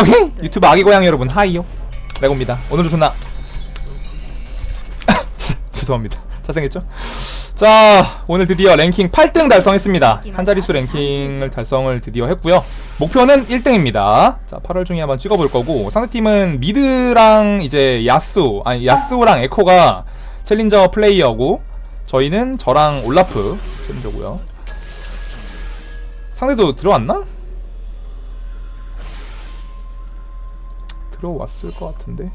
오케이 유튜브 아기 고양이 여러분 하이요. 레고입니다. 오늘도 존나. 죄송합니다. 잘생겼죠? 자 오늘 드디어 랭킹 8등 달성했습니다. 한 자릿수 랭킹을 달성을 드디어 했고요. 목표는 1등입니다. 자 8월 중에 한번 찍어볼 거고 상대팀은 미드랑 이제 야스 아니 야스오랑 에코가 챌린저 플레이어고 저희는 저랑 올라프 챌린저고요. 상대도 들어왔나? 들어왔을 것 같은데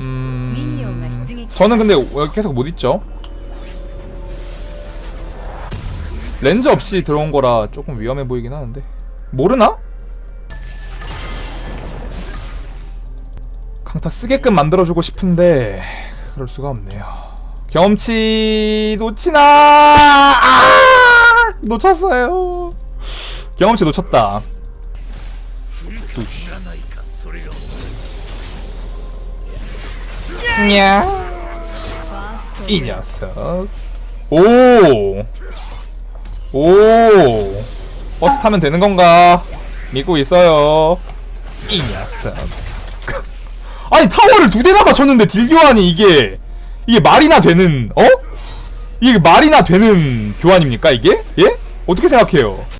음... 저는 근데 왜 계속 못 있죠? 렌즈 없이 들어온 거라 조금 위험해 보이긴 하는데 모르나? 강타 쓰게끔 만들어주고 싶은데 그럴 수가 없네요 경험치 놓치나 아! 놓쳤어요 경험치 놓쳤다 냐. 이 녀석. 오. 오. 버스 타면 되는 건가? 믿고 있어요. 이 녀석. 아니 타워를 두 대나 맞췄는데 딜 교환이 이게 이게 말이나 되는 어? 이게 말이나 되는 교환입니까 이게? 예? 어떻게 생각해요?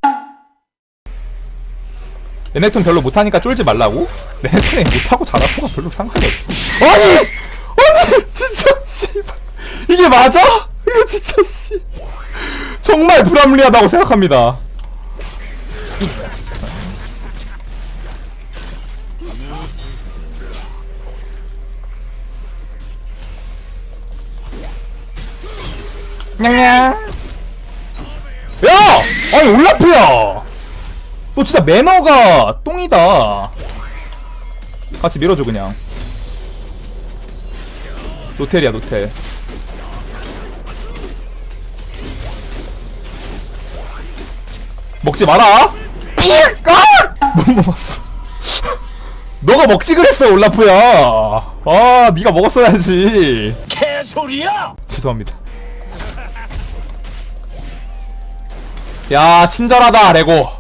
레네톤 별로 못하니까 쫄지 말라고? 레네톤이 못하고 잘하고가 별로 상관이 없어 아니! 아니! 진짜 씨발 이게 맞아? 이거 진짜 씨 정말 불합리하다고 생각합니다. 냥냥 야! 아니 올라프야 너 진짜 매너가 똥이다. 같이 밀어줘 그냥. 노텔이야 노텔. 먹지 마라. 아! 못 먹었어. 너가 먹지 그랬어 올라프야. 아 네가 먹었어야지. 개소리야! 죄송합니다. 야 친절하다 레고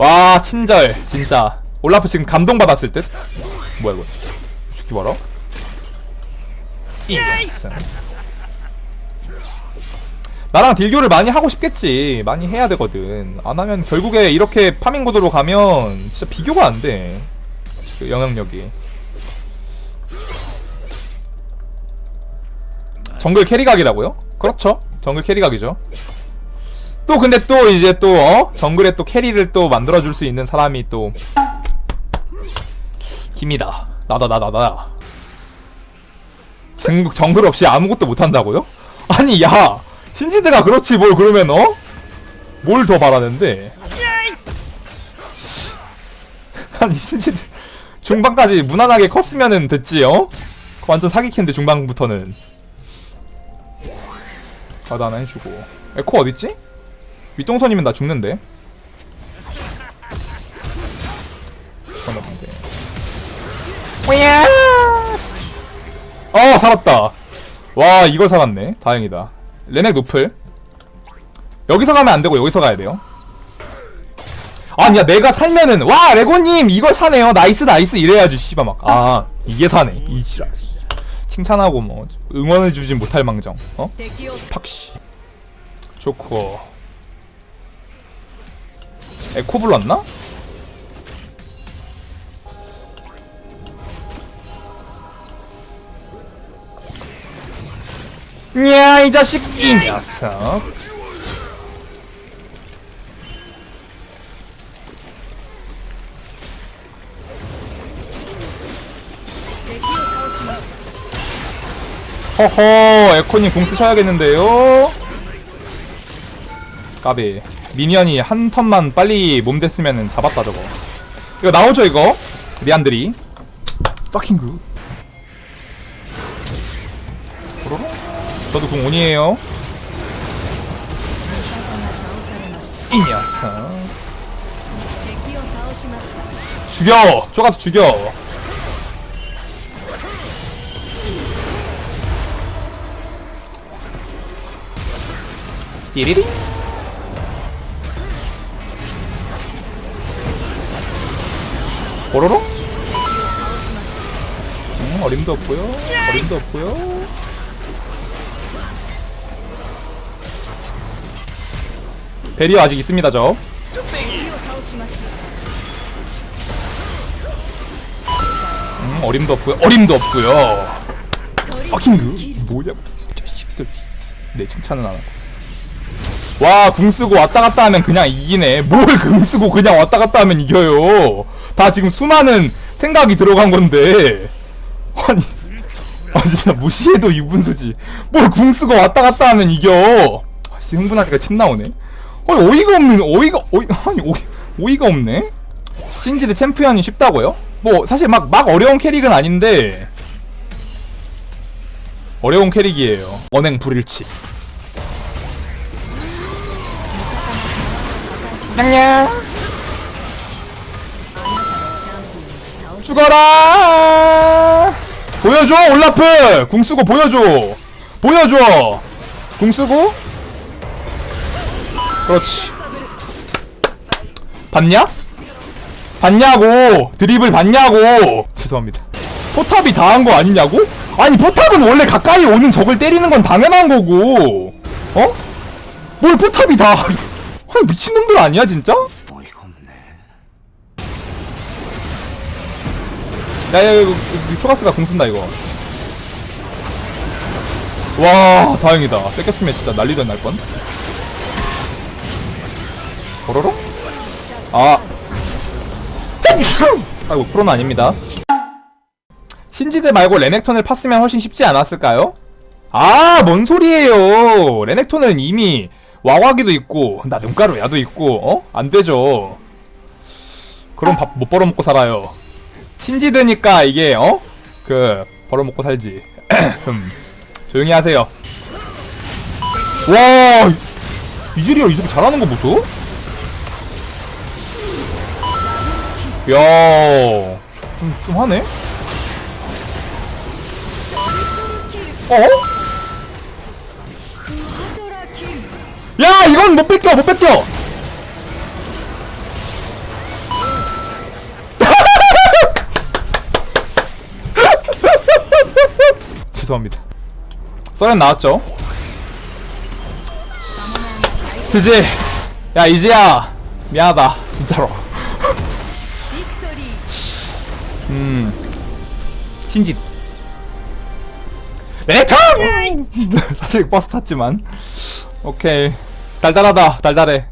와 친절 진짜. 올라프 지금 감동받았을 듯? 뭐야 이거? 죽기 봐라. 이 녀석 나랑 딜교를 많이 하고 싶겠지. 많이 해야 되거든. 안 하면 결국에 이렇게 파밍 구도로 가면 진짜 비교가 안돼. 그 영향력이. 정글 캐리각이라고요? 그렇죠. 정글 캐리각이죠 또 근데 또 이제 또 어? 정글에 또 캐리를 또 만들어줄 수 있는 사람이 또 김이다 나다 나다 나다 정, 정글 없이 아무것도 못한다고요? 아니 야 신지드가 그렇지 뭘 그러면 어? 뭘 더 바라는데 씨. 아니 신지드 중반까지 무난하게 컸으면은 됐지 어? 완전 사기캔데 중반부터는 가다 하나 해주고 에코 어딨지? 윗동선이면 나 죽는데. 어 살았다. 와 이걸 살았네. 다행이다. 레넥 노플. 여기서 가면 안되고 여기서 가야 돼요. 아니야 내가 살면은 와 레고님 이걸 사네요. 나이스 나이스. 이래야지 씨발 막아 이게 사네. 이지랄 칭찬하고 뭐 응원해주진 못할 망정. 어? 팍씨. 좋고 에코 불렀나? 야, 이 자식, 이 녀석. 허허, 에코님 궁 쓰셔야겠는데요? 까비. 미니언이 한 턴만 빨리 몸 됐으면 잡았다, 저거. 이거 나오죠, 이거? 리안들이. fucking good. 저도 궁 온이에요. 이 녀석. 죽여! 쪼가서 죽여! 띠리리? 뽀로로? 음, 어림도 없고요. 어림도 없고요. 베리어 아직 있습니다 저. 음, 어림도 없고요. 어림도 없고요. 퍼킹 뭐냐 자식들. 내 칭찬은 안 하고. 와, 궁 쓰고 왔다 갔다 하면 그냥 이기네. 뭘 궁 쓰고 그냥 왔다 갔다 하면 이겨요. 다 지금 수많은 생각이 들어간 건데. 아니, 아 진짜 무시해도 이분수지. 뭘궁 쓰고 왔다 갔다 하면 이겨. 아씨 흥분하니까 침 나오네. 아니 어이가 없는 어이가 어이 아니 어이, 어이가 없네. 신지드 챔피언이 쉽다고요? 뭐 사실 막 막 어려운 캐릭은 아닌데 어려운 캐릭이에요. 언행 불일치. 냥냥 죽어라! 보여줘 올라프 궁 쓰고 보여줘! 보여줘! 궁 쓰고? 그렇지. 봤냐? 봤냐고! 드립을 봤냐고! 죄송합니다. 포탑이 다 한 거 아니냐고? 아니 포탑은 원래 가까이 오는 적을 때리는 건 당연한 거고. 어? 뭘 포탑이 다? 아니 미친놈들 아니야 진짜? 야야 이거, 초가스가 공 쓴다 이거 와 다행이다 뺏겼으면 진짜 난리도 날뻔 보로로? 아 아이고 프로는 아닙니다 신지드 말고 레넥톤을 팠으면 훨씬 쉽지 않았을까요? 아, 뭔 소리예요. 레넥톤은 이미 와와기도 있고 나 눈가루 야도 있고 어? 안 되죠. 그럼 밥 못 벌어먹고 살아요. 신지드니까 이게 어? 그 벌어먹고 살지. 음. 조용히 하세요. 와, 이즈리얼 이렇게 잘하는 거 보소? 야, 좀, 좀 하네? 어? 야, 이건 못 뺏겨, 못 뺏겨! 죄송합니다. 썰엔 나왔죠? 드지, 야, 이지야. 미안하다, 진짜로. 음, 신지. 레턴! 사실 버스 탔지만. 오케이. 달달하다, 달달해.